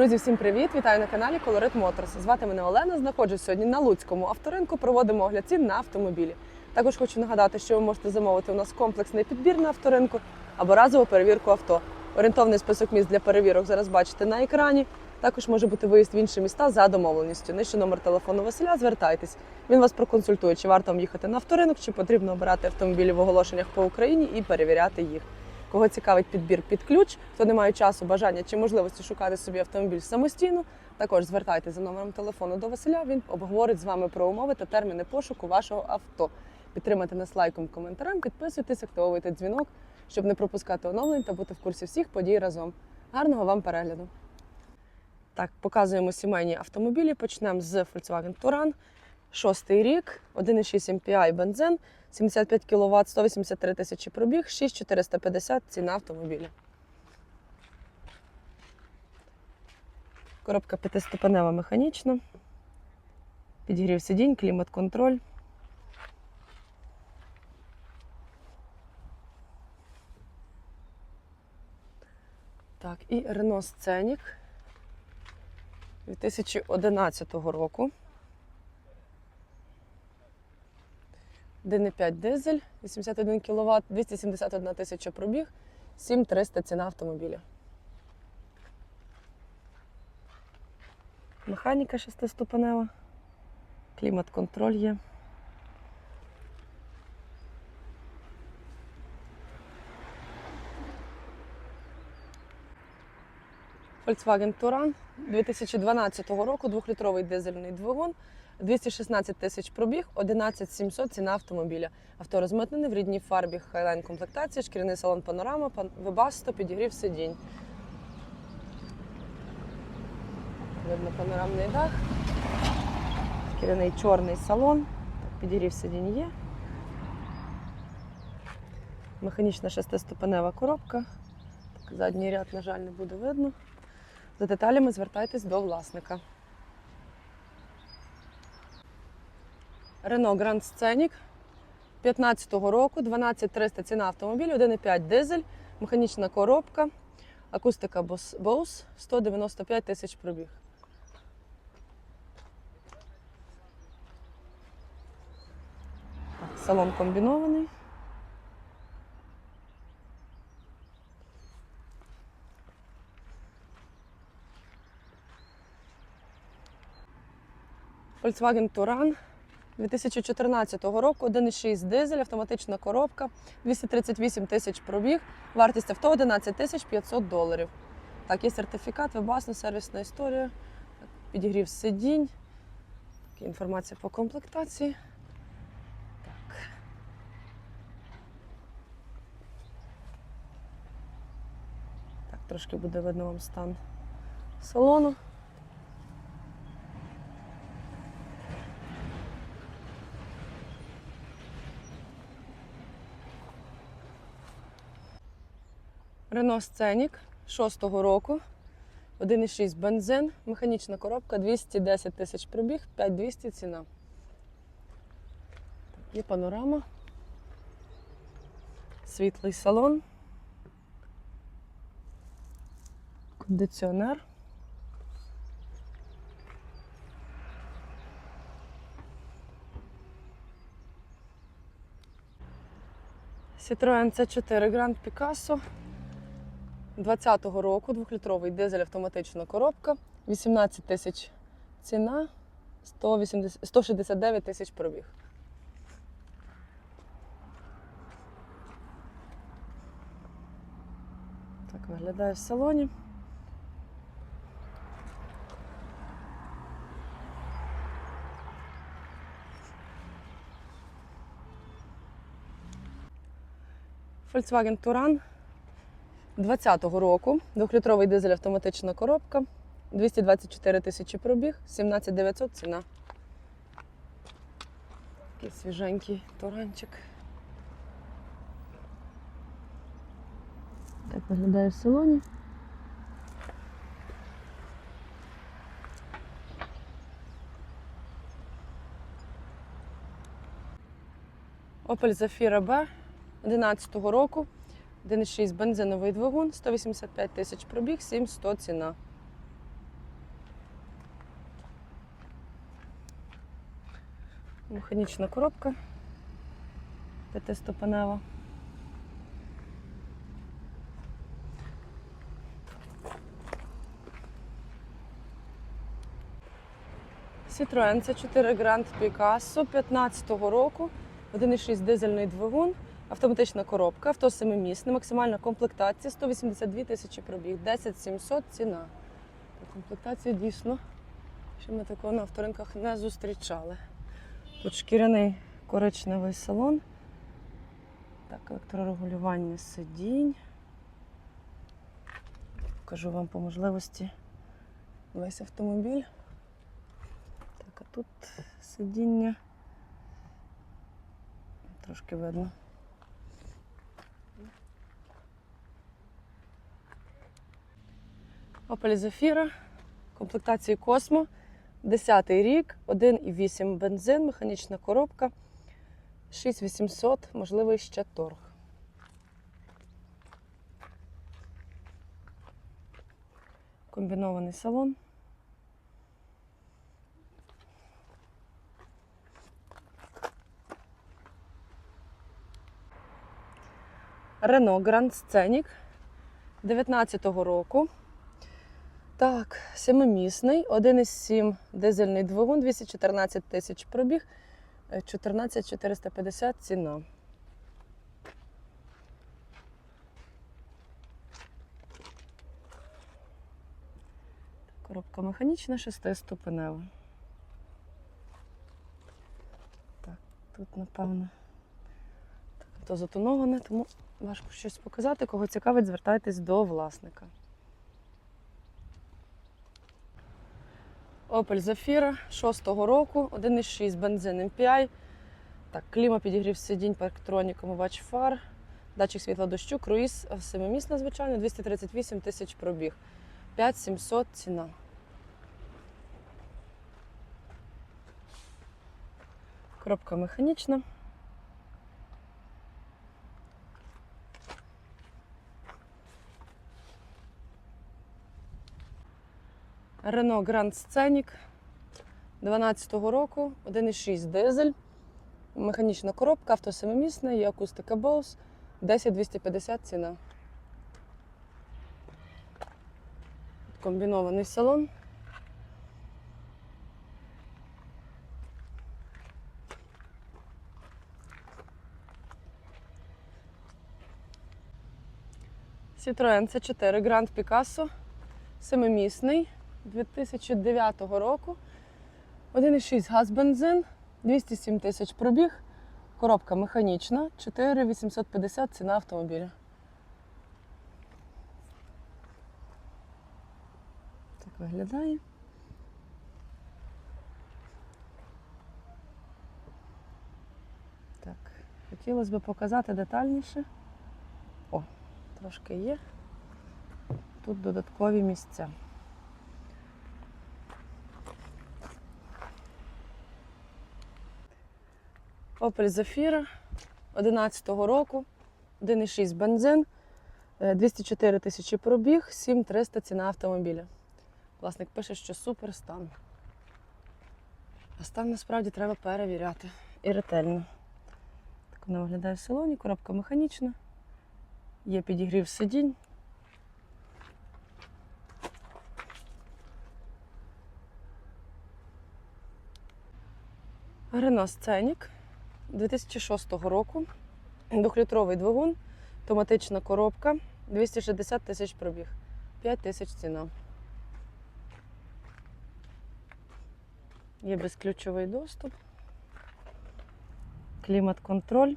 Друзі, всім привіт! Вітаю на каналі Colorit Motors. Звати мене Олена. Знаходжусь сьогодні на Луцькому авторинку. Проводимо огляд цін на автомобілі. Також хочу нагадати, що ви можете замовити у нас комплексний підбір на авторинку або разову перевірку авто. Орієнтовний список місць для перевірок зараз бачите на екрані. Також може бути виїзд в інші міста за домовленістю. Нижче номер телефону Василя. Звертайтесь. Він вас проконсультує, чи варто вам їхати на авторинок, чи потрібно обирати автомобілі в оголошеннях по Україні і перевіряти їх. Кого цікавить підбір під ключ, хто не має часу, бажання чи можливості шукати собі автомобіль самостійно, також звертайтеся за номером телефону до Василя. Він обговорить з вами про умови та терміни пошуку вашого авто. Підтримайте нас лайком, коментарем, підписуйтесь, активовуйте дзвінок, щоб не пропускати оновлень та бути в курсі всіх подій разом. Гарного вам перегляду! Так, показуємо сімейні автомобілі. Почнемо з Volkswagen Touran. Шостий рік, 1,6 MPI бензин, 75 кВт, 183 тисячі пробіг, 6450 ціна автомобіля. Коробка п'ятиступенева механічна. Підігрів сидінь, клімат-контроль. Так, і Renault Scenic 2011 року. 1,5 дизель, 81 кВт, 271 тисяча пробіг, 7300 ціна автомобіля. Механіка шестиступенева, клімат-контроль є. Volkswagen Touran 2012 року, двохлітровий дизельний двигун, 216 тисяч пробіг, 11 700 ціна автомобіля. Авто розмитнене в рідній фарбі Highline комплектація, шкіряний салон панорама, пан- вебасто, підігрів сидінь. Видно панорамний дах. Шкіряний чорний салон. Підігрів сидінь є. Механічна шестиступенева коробка. Так, задній ряд, на жаль, не буде видно. За деталями звертайтесь до власника. Renault Grand Scenic 15-го року, 12300 ціна автомобіля, 1,5 дизель, механічна коробка, акустика Bose, 195 тисяч пробіг. Салон комбінований. Volkswagen Touran 2014 року, 1,6 дизель, автоматична коробка, 238 тисяч пробіг, вартість авто 11 тисяч 500 доларів. Так, є сертифікат, вебасна сервісна історія, підігрів сидінь, інформація по комплектації. Так. Так, трошки буде видно вам стан салону. Renault Scenic 6-го року. 1,6 бензин, механічна коробка, 210 тисяч пробіг, 5200 ціна. Є панорама. Світлий салон. Кондиціонер. Citroen C4 Grand Picasso 20-го року, двохлітровий дизель автоматична коробка, 18 тисяч ціна, 180, 169 тисяч пробіг. Так виглядає в салоні. Volkswagen Touran 20-го року. Двохлітровий дизель автоматична коробка. 224 тисячі пробіг, 17 900 ціна. Такий свіженький туранчик. Так виглядає в салоні. Opel Zafira B 11-го року. 1,6 бензиновий двигун, 185 тисяч пробіг, 7100 ціна. Механічна коробка п'ятиступенева. Citroen C4 Grand Picasso 15-го року, 1,6 дизельний двигун автоматична коробка, авто семимісне, максимальна комплектація 182 тисячі пробіг, 10 700 ціна. По комплектації дійсно, що ми такого на авторинках не зустрічали. Тут шкіряний коричневий салон. Так, електрорегулювання сидінь. Покажу вам по можливості весь автомобіль. Так, а тут сидіння. Трошки видно. Opel Zafira, комплектації Космо, 10 рік, 1,8 бензин, механічна коробка, 6800, можливий ще торг. Комбінований салон. Renault Grand Scenic 19-го року. Так, семимісний, 1,7 дизельний двигун, 214 тисяч пробіг, е, 14 450 ціна. Коробка механічна, шестиступенева. Так, тут, напевно, то затоноване, тому важко щось показати. Кого цікавить, звертайтесь до власника. Opel Zafira 6-го року, 1,6 бензин MPI. Так, кліма підігрів сидінь, парктронік, омивач фар, датчик світла дощу, круїз семимісна, звичайно, 238 тисяч пробіг. 5700 ціна. Коробка механічна. Renault Grand Scenic 12-го року, 1,6 дизель, механічна коробка, авто семимісне, є акустика Bose, 10250 ціна. Комбінований салон. Citroen C4 Grand Picasso, семимісний. 2009 року. 1,6 газ бензин, 207 тисяч пробіг, коробка механічна, 4850 ціна автомобіля. Так виглядає. Так, хотілося б показати детальніше. О, трошки є. Тут додаткові місця. Opel Zafira 11-го року, 1,6 бензин, е, 204 тисячі пробіг, 7300 ціна автомобіля. Власник пише, що супер стан. А стан насправді треба перевіряти і ретельно. Так вона виглядає в салоні, коробка механічна, є підігрів сидінь. Renault Scenic 2006 року. Двохлітровий двигун, автоматична коробка, 260 тисяч пробіг, 5 тисяч ціна. Є безключовий доступ, клімат-контроль.